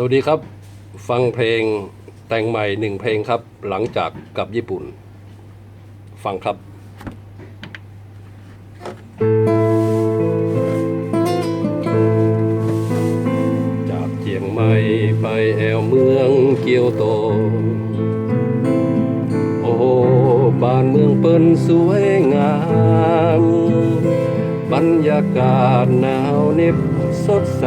สวัสดีครับ ฟังเพลงแต่งใหม่หนึ่งเพลงครับ หลังจากกลับญี่ปุ่น ฟังครับจากเชียงใหม่ไปแอวเมืองเกียวโต โอ้บ้านเมืองเปิ้นสวยงามบรรยากาศหนาวเน็บสดใส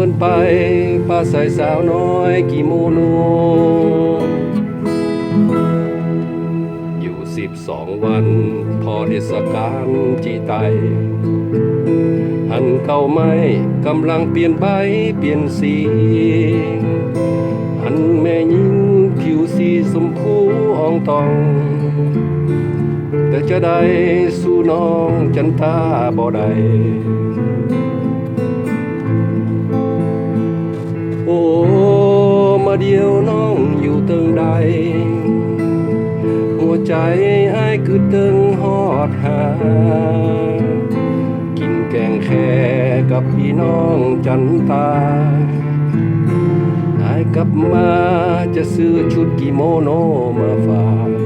มือนไปป้าใสสาวน้อยกิโมโน อยู่สิบสองวัน พอเทศกาลจีไตหันเข้าไม่กำลังเปลี่ยนใบเปลี่ยนสี หันแม่ยิงผิวสีสมพูอ่องตอง แต่จะได้สู้น้องจันตาบ่ได้ เดียวน้องอยู่เติงใด หัวใจอ้ายคือเติงหอดหา กินแกงแค่กับพี่น้องจันตาอายกลับมาจะซื้อชุดกิโมโนมาฝาก